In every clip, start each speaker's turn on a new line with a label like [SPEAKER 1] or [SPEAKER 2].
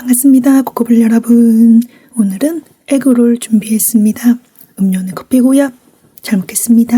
[SPEAKER 1] 반갑습니다. 코코블 여러분. 오늘은 에그롤 준비했습니다. 음료는 커피고요. 잘 먹겠습니다.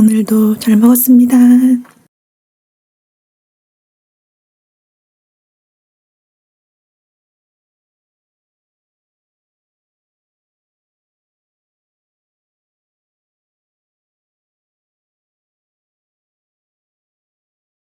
[SPEAKER 1] 오늘도 잘 먹었습니다.